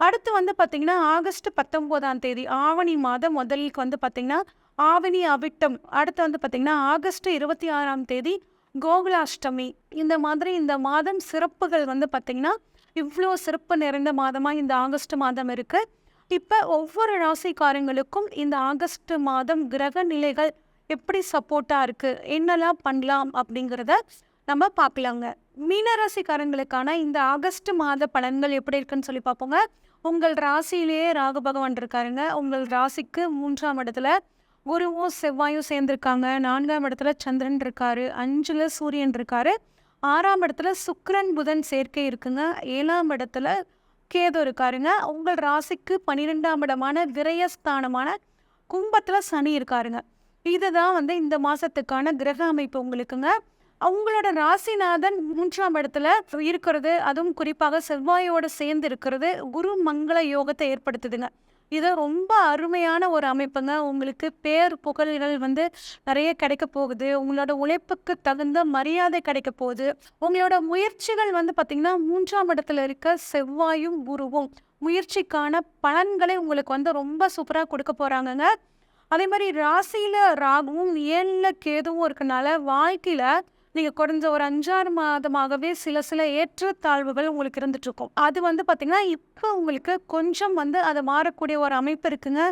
அடுத்து வந்து பார்த்திங்கன்னா ஆகஸ்ட் பத்தொம்போதாம் தேதி ஆவணி மாதம் முதலுக்கு வந்து பார்த்திங்கன்னா ஆவணி அவிட்டம். அடுத்து வந்து பார்த்திங்கன்னா ஆகஸ்ட் இருபத்தி ஆறாம் தேதி கோகுலாஷ்டமி. இந்த மாதிரி இந்த மாதம் சிறப்புகள் வந்து பார்த்திங்கன்னா இவ்வளோ சிறப்பு நிறைந்த மாதமாக இந்த ஆகஸ்ட் மாதம் இருக்குது இப்போ ஒவ்வொரு ராசிக்காரங்களுக்கும் இந்த ஆகஸ்ட் மாதம் கிரக நிலைகள் எப்படி சப்போர்ட்டாக இருக்குது என்னெல்லாம் பண்ணலாம் அப்படிங்கிறத நம்ம பார்க்கலாங்க. மீனராசிக்காரங்களுக்கான இந்த ஆகஸ்ட் மாத பலன்கள் எப்படி இருக்குன்னு சொல்லி பார்ப்போங்க. உங்கள் ராசியிலேயே ராகு பகவான் இருக்காருங்க. உங்கள் ராசிக்கு மூன்றாம் இடத்துல குருவும் செவ்வாயும் சேர்ந்துருக்காங்க. நான்காம் இடத்துல சந்திரன் இருக்காரு. அஞ்சில் சூரியன் இருக்காரு. ஆறாம் இடத்துல சுக்கரன் புதன் சேர்க்கை இருக்குங்க. ஏழாம் இடத்துல கேது இருக்காருங்க. உங்கள் ராசிக்கு பன்னிரெண்டாம் இடமான விரயஸ்தானமான கும்பத்தில் சனி இருக்காருங்க. இதுதான் வந்து இந்த மாதத்துக்கான கிரக அமைப்பு உங்களுக்குங்க. அவங்களோட ராசிநாதன் மூன்றாம் இடத்துல இருக்கிறது. அதுவும் குறிப்பாக செவ்வாயோடு சேர்ந்து இருக்கிறது. குரு மங்கள யோகத்தை ஏற்படுத்துதுங்க. இது ரொம்ப அருமையான ஒரு அமைப்புங்க. உங்களுக்கு பேர் புகழ்கள் வந்து நிறைய கிடைக்க போகுது. உங்களோட உழைப்புக்கு தகுந்த மரியாதை கிடைக்க போகுது. உங்களோட முயற்சிகள் வந்து பார்த்திங்கன்னா மூன்றாம் இடத்துல இருக்க செவ்வாயும் குருவும் முயற்சிக்கான பலன்களை உங்களுக்கு வந்து ரொம்ப சூப்பராக கொடுக்க போகிறாங்கங்க அதே மாதிரி ராசியில் ராகுவும் ஏழில் கேதுவும் இருக்கனால வாழ்க்கையில் நீங்கள் குறைஞ்ச ஒரு அஞ்சாறு மாதமாகவே சில சில ஏற்றத்தாழ்வுகள் உங்களுக்கு இருந்துட்டு இருக்கும் அது வந்து பார்த்திங்கன்னா இப்போ உங்களுக்கு கொஞ்சம் வந்து அது மாறக்கூடிய ஒரு அமைப்பு இருக்குங்க.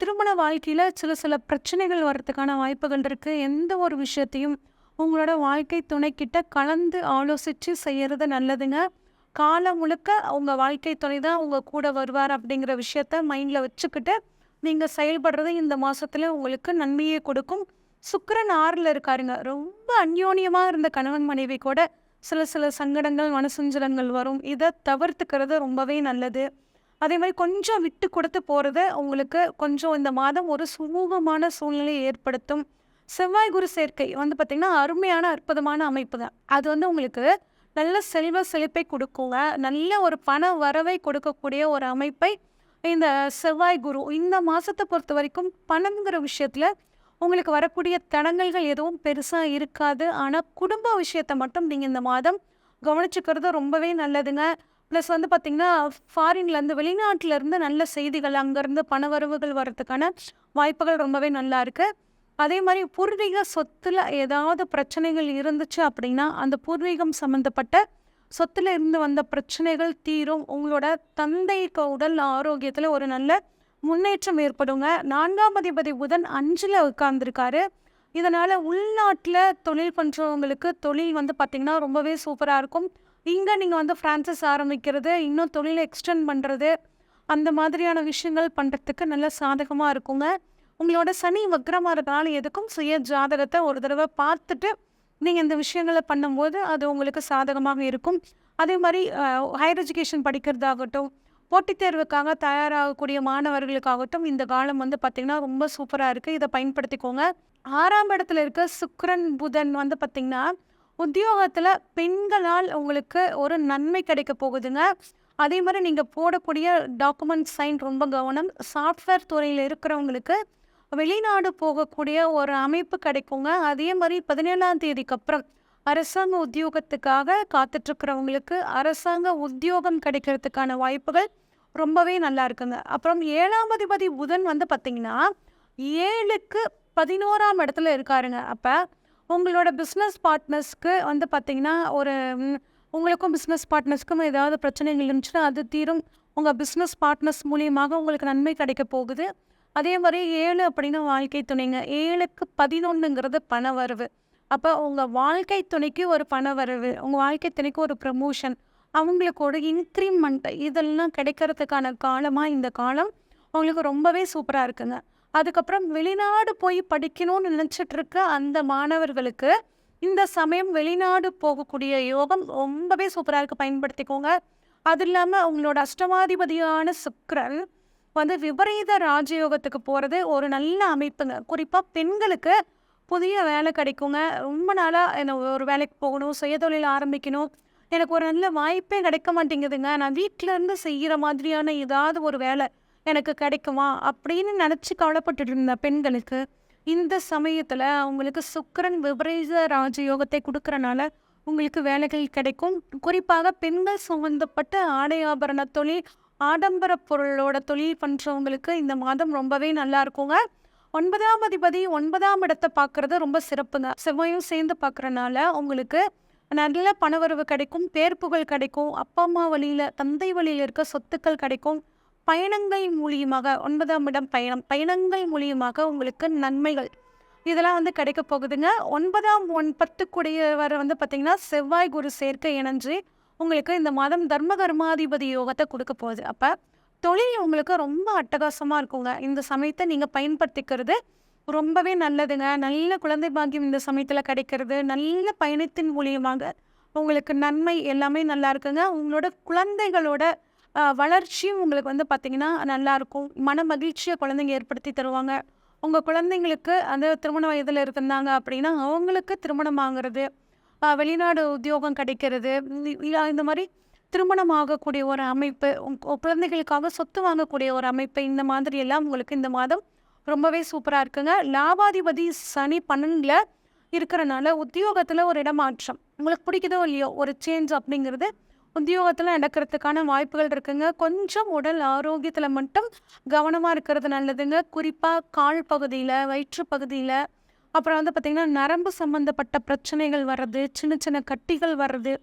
திருமண வாழ்க்கையில் சில சில பிரச்சனைகள் வர்றதுக்கான வாய்ப்புகள் இருக்குது எந்த ஒரு விஷயத்தையும் உங்களோட வாழ்க்கை துணைக்கிட்ட கலந்து ஆலோசித்து செய்கிறது நல்லதுங்க. காலம் முழுக்க உங்கள் வாழ்க்கை துணை தான் உங்கள் கூட வருவார் அப்படிங்கிற விஷயத்த மைண்டில் வச்சுக்கிட்டு நீங்கள் செயல்படுறது இந்த மாதத்துல உங்களுக்கு நன்மையை கொடுக்கும். சுக்கரன் ஆறில் இருக்காருங்க. ரொம்ப அந்யோன்யமாக இருந்த கணவன் மனைவி கூட சில சில சங்கடங்கள் மனசஞ்சலங்கள் வரும். இதை தவிர்த்துக்கிறது ரொம்பவே நல்லது. அதே மாதிரி கொஞ்சம் விட்டு கொடுத்து போகிறது உங்களுக்கு கொஞ்சம் இந்த மாதம் ஒரு சுமூகமான சூழ்நிலையை ஏற்படுத்தும். செவ்வாய் குரு சேர்க்கை வந்து பார்த்திங்கன்னா அருமையான அற்புதமான அமைப்பு தான். அது வந்து உங்களுக்கு நல்ல செல்வ செழிப்பை கொடுக்குங்க. நல்ல ஒரு பண வரவை கொடுக்கக்கூடிய ஒரு அமைப்பை இந்த செவ்வாய் குரு இந்த மாதத்தை பொறுத்த வரைக்கும் பணங்கிற விஷயத்தில் உங்களுக்கு வரக்கூடிய தடங்கல்கள் எதுவும் பெருசாக இருக்காது. ஆனால் குடும்ப விஷயத்தை மட்டும் நீங்கள் இந்த மாதம் கவனிச்சுக்கிறது ரொம்பவே நல்லதுங்க. ப்ளஸ் வந்து பார்த்திங்கன்னா ஃபாரின்லேருந்து வெளிநாட்டிலேருந்து நல்ல செய்திகள் அங்கேருந்து பணவரவுகள் வர்றதுக்கான வாய்ப்புகள் ரொம்பவே நல்லா இருக்குது அதே மாதிரி பூர்வீக சொத்தில் ஏதாவது பிரச்சனைகள் இருந்துச்சு அப்படின்னா அந்த பூர்வீகம் சம்மந்தப்பட்ட சொத்தில் இருந்து வந்த பிரச்சனைகள் தீரும். உங்களோட தந்தைக்கு உடல் ஆரோக்கியத்தில் ஒரு நல்ல முன்னேற்றம் ஏற்படுங்க. நான்காம் அதிபதி புதன் அஞ்சில் உட்கார்ந்துருக்காரு. இதனால் உள்நாட்டில் தொழில் பண்ணுறவங்களுக்கு தொழில் வந்து பார்த்திங்கன்னா ரொம்பவே சூப்பராக இருக்கும். இங்கே நீங்கள் வந்து ஃப்ரான்சஸ் ஆரம்பிக்கிறது இன்னும் தொழிலை எக்ஸ்டெண்ட் பண்ணுறது அந்த மாதிரியான விஷயங்கள் பண்ணுறதுக்கு நல்ல சாதகமாக இருக்குங்க. உங்களோட சனி வக்ரமாக இருக்கிறனால எதுக்கும் சுய ஜாதகத்தை ஒரு தடவை பார்த்துட்டு நீங்கள் இந்த விஷயங்களை பண்ணும்போது அது உங்களுக்கு சாதகமாக இருக்கும். அதே மாதிரி ஹையர் எஜுகேஷன் படிக்கிறதாகட்டும் போட்டித் தேர்வுக்காக தயாராகக்கூடிய மாணவர்களுக்காகட்டும் இந்த காலம் வந்து பார்த்திங்கன்னா ரொம்ப சூப்பராக இருக்குது இதை பயன்படுத்திக்கோங்க. ஆறாம் இடத்துல இருக்க சுக்ரன் புதன் வந்து பார்த்திங்கன்னா உத்தியோகத்தில் பெண்களால் உங்களுக்கு ஒரு நன்மை கிடைக்க போகுதுங்க. அதே மாதிரி நீங்கள் போடக்கூடிய டாக்குமெண்ட் சைன் ரொம்ப கவனம். சாஃப்ட்வேர் துறையில் இருக்கிறவங்களுக்கு வெளிநாடு போகக்கூடிய ஒரு அமைப்பு கிடைக்குங்க. அதே மாதிரி பதினேழாம் தேதிக்கு அப்புறம் அரசாங்க உத்தியோகத்துக்காக காத்துட்ருக்கிறவங்களுக்கு அரசாங்க உத்தியோகம் கிடைக்கிறதுக்கான வாய்ப்புகள் ரொம்பவே நல்லா இருக்குங்க. அப்புறம் ஏழாம் அதிபதி புதன் வந்து பார்த்திங்கன்னா ஏழுக்கு பதினோராம் இடத்துல இருக்காருங்க. அப்போ உங்களோட பிஸ்னஸ் பார்ட்னர்ஸ்க்கு வந்து பார்த்திங்கன்னா ஒரு உங்களுக்கும் பிஸ்னஸ் பார்ட்னர்ஸ்க்கும் ஏதாவது பிரச்சனைகள் இருந்துச்சுன்னா அது தீரும். உங்கள் பிஸ்னஸ் பார்ட்னர்ஸ் மூலியமாக உங்களுக்கு நன்மை கிடைக்க போகுது. அதே மாதிரி ஏழு அப்படின்னா வாழ்க்கை துணைங்க. ஏழுக்கு பதினொன்றுங்கிறது பண வரவு அப்போ உங்கள் வாழ்க்கை துணைக்கு ஒரு பண வரவு உங்கள் வாழ்க்கை துணைக்கு ஒரு ப்ரமோஷன் அவங்களுக்கு ஒரு இன்க்ரிமெண்ட் இதெல்லாம் கிடைக்கிறதுக்கான காலமாக இந்த காலம் அவங்களுக்கு ரொம்பவே சூப்பராக இருக்குங்க. அதுக்கப்புறம் வெளிநாடு போய் படிக்கணும்னு நினச்சிட்ருக்க அந்த மாணவர்களுக்கு இந்த சமயம் வெளிநாடு போகக்கூடிய யோகம் ரொம்பவே சூப்பராக இருக்குது பயன்படுத்திக்கோங்க. அது இல்லாமல் அவங்களோட அஷ்டமாதிபதியான சுக்கரன் வந்து விபரீத ராஜயோகத்துக்கு போகிறது ஒரு நல்ல அமைப்புங்க. குறிப்பாக பெண்களுக்கு புதிய வேலை கிடைக்குங்க. ரொம்ப நாளாக என்ன ஒரு வேலைக்கு போகணும் சுயதொழில் ஆரம்பிக்கணும் எனக்கு ஒரு நல்ல வாய்ப்பே கிடைக்க மாட்டேங்குதுங்க நான் வீட்டிலேருந்து செய்கிற மாதிரியான ஏதாவது ஒரு வேலை எனக்கு கிடைக்குமா அப்படின்னு நினச்சி கவலைப்பட்டுட்டு இருந்த பெண்களுக்கு இந்த சமயத்தில் அவங்களுக்கு சுக்கிரன் விபரீத ராஜயோகத்தை கொடுக்குறனால உங்களுக்கு வேலைகள் கிடைக்கும். குறிப்பாக பெண்கள் சம்மந்தப்பட்ட ஆடை ஆபரண தொழில் ஆடம்பர பொருளோட தொழில் பண்ணுறவங்களுக்கு இந்த மாதம் ரொம்பவே நல்லா இருக்குங்க. ஒன்பதாம் அதிபதி ஒன்பதாம் இடத்தை பார்க்குறது ரொம்ப சிறப்புங்க. செவ்வாயும் சேர்ந்து பார்க்குறனால உங்களுக்கு நல்ல பணவரவு கிடைக்கும் பேர் புகழ் கிடைக்கும் அப்பா அம்மா வழியில் தந்தை வழியில் இருக்க சொத்துக்கள் கிடைக்கும். பயணங்கள் மூலியமாக ஒன்பதாம் இடம் பயணம் பயணங்கள் மூலியமாக உங்களுக்கு நன்மைகள். இதெல்லாம் வந்து கிடைக்க போகுதுங்க. ஒன்பதாம் ஒன் பத்துக்குடைய வர வந்து பார்த்திங்கன்னா செவ்வாய் குரு சேர்க்கை இணைஞ்சு உங்களுக்கு இந்த மாதம் தர்ம கர்மாதிபதி யோகத்தை கொடுக்க போகுது. அப்போ தொழில் உங்களுக்கு ரொம்ப அட்டகாசமாக இருக்குங்க. இந்த சமயத்தை நீங்கள் பயன்படுத்திக்கிறது ரொம்பவே நல்லதுங்க. நல்ல குழந்தை பாக்கியம் இந்த சமயத்தில் கிடைக்கிறது. நல்ல பயணத்தின் மூலியமாக உங்களுக்கு நன்மை எல்லாமே நல்லா இருக்குங்க. உங்களோட குழந்தைகளோட ஆஹ், வளர்ச்சியும் உங்களுக்கு வந்து பார்த்திங்கன்னா நல்லா இருக்கும். மன மகிழ்ச்சியை குழந்தைங்க ஏற்படுத்தி தருவாங்க. உங்கள் குழந்தைங்களுக்கு அந்த திருமண வயதில் இருந்தாங்க அப்படின்னா அவங்களுக்கு திருமணம் ஆகிறது ஆஹ், வெளிநாடு உத்தியோகம் கிடைக்கிறது இந்த- இல்ல இந்த மாதிரி திருமணம் ஆகக்கூடிய ஒரு அமைப்பு உங்க குழந்தைகளுக்காக சொத்து வாங்கக்கூடிய ஒரு அமைப்பு இந்த மாதிரி எல்லாம் உங்களுக்கு இந்த மாதம் ரொம்பவே சூப்பராக இருக்குங்க. லாபாதிபதி சனி பன்னெண்டில் இருக்கிறனால உத்தியோகத்தில் ஒரு இடமாற்றம். உங்களுக்கு பிடிக்குதோ இல்லையோ ஒரு சேஞ்ச் அப்படிங்கிறது உத்தியோகத்தில் நடக்கிறதுக்கான வாய்ப்புகள் இருக்குங்க. கொஞ்சம் உடல் ஆரோக்கியத்தில் மட்டும் கவனமாக இருக்கிறது நல்லதுங்க. குறிப்பாக கால் பகுதியில் வயிற்று பகுதியில் அப்புறம் வந்து பார்த்திங்கன்னா நரம்பு சம்மந்தப்பட்ட பிரச்சனைகள் வர்றது சின்ன சின்ன கட்டிகள் வர்றது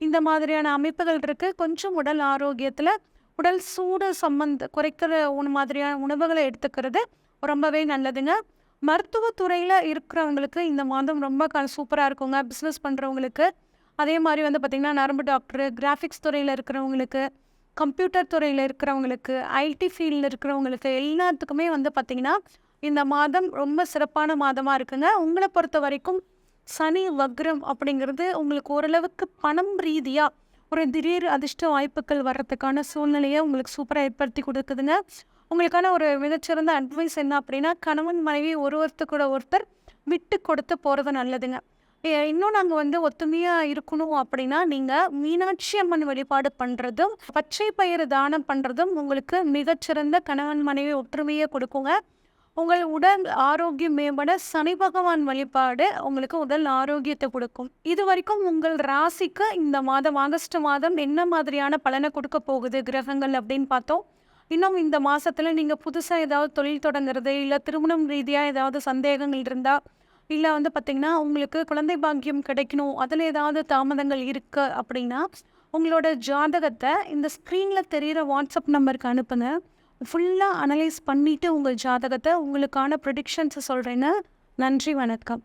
இந்த மாதிரியான அமைப்புகள் இருக்குது கொஞ்சம் உடல் ஆரோக்கியத்தில் உடல் சூடு சம்மந்த குறைக்கிற மாதிரியான உணவுகளை எடுத்துக்கிறது ரொம்பவே நல்லதுங்க. மருத்துவத்துறையில் இருக்கிறவங்களுக்கு இந்த மாதம் ரொம்ப க சூப்பராக இருக்குங்க. பிஸ்னஸ் பண்ணுறவங்களுக்கு அதே மாதிரி வந்து பார்த்திங்கன்னா நரம்பு டாக்டரு கிராஃபிக்ஸ் துறையில் இருக்கிறவங்களுக்கு கம்ப்யூட்டர் துறையில் இருக்கிறவங்களுக்கு ஐடி ஃபீல்டில் இருக்கிறவங்களுக்கு எல்லாத்துக்குமே வந்து பார்த்திங்கன்னா இந்த மாதம் ரொம்ப சிறப்பான மாதமாக இருக்குங்க. உங்களை பொறுத்த வரைக்கும் சனி வக்ரம் அப்படிங்கிறது உங்களுக்கு ஓரளவுக்கு பணம் ரீதியாக ஒரு திடீர் அதிர்ஷ்ட வாய்ப்புகள் வர்றதுக்கான சூழ்நிலையை உங்களுக்கு சூப்பராக ஏற்படுத்தி கொடுக்குதுங்க. உங்களுக்கான ஒரு மிகச்சிறந்த அட்வைஸ் என்ன அப்படின்னா கணவன் மனைவி ஒரு ஒருத்தர் கூட ஒருத்தர் விட்டு கொடுத்து போகிறது நல்லதுங்க. இன்னும் நாங்கள் வந்து ஒத்துமையாக இருக்கணும் அப்படின்னா நீங்கள் மீனாட்சி அம்மன் வழிபாடு பண்ணுறதும் பச்சை பயிறு தானம் பண்ணுறதும் உங்களுக்கு மிகச்சிறந்த கணவன் மனைவி ஒற்றுமையை கொடுக்குங்க. உங்கள் உடல் ஆரோக்கியம் மேம்பட சனி பகவான் வழிபாடு உங்களுக்கு உடல் ஆரோக்கியத்தை கொடுக்கும். இது வரைக்கும் உங்கள் ராசிக்கு இந்த மாதம் ஆகஸ்ட் மாதம் என்ன மாதிரியான பலனை கொடுக்க போகுது கிரகங்கள் அப்படின்னு பார்த்தோம். இன்னும் இந்த மாதத்தில் நீங்கள் புதுசாக ஏதாவது தொழில் தொடங்குறது இல்லை திருமணம் ரீதியாக ஏதாவது சந்தேகங்கள் இருந்தால் இல்லை வந்து பார்த்திங்கன்னா உங்களுக்கு குழந்தை பாக்கியம் கிடைக்கணும் அதில் ஏதாவது தாமதங்கள் இருக்கு அப்படின்னா உங்களோட ஜாதகத்தை இந்த ஸ்க்ரீனில் தெரிகிற வாட்ஸ்அப் நம்பருக்கு அனுப்புங்க. ஃபுல்லாக அனலைஸ் பண்ணிவிட்டு உங்கள் ஜாதகத்தை உங்களுக்கான ப்ரிடிக்ஷன்ஸை சொல்கிறேன்னு நன்றி வணக்கம்.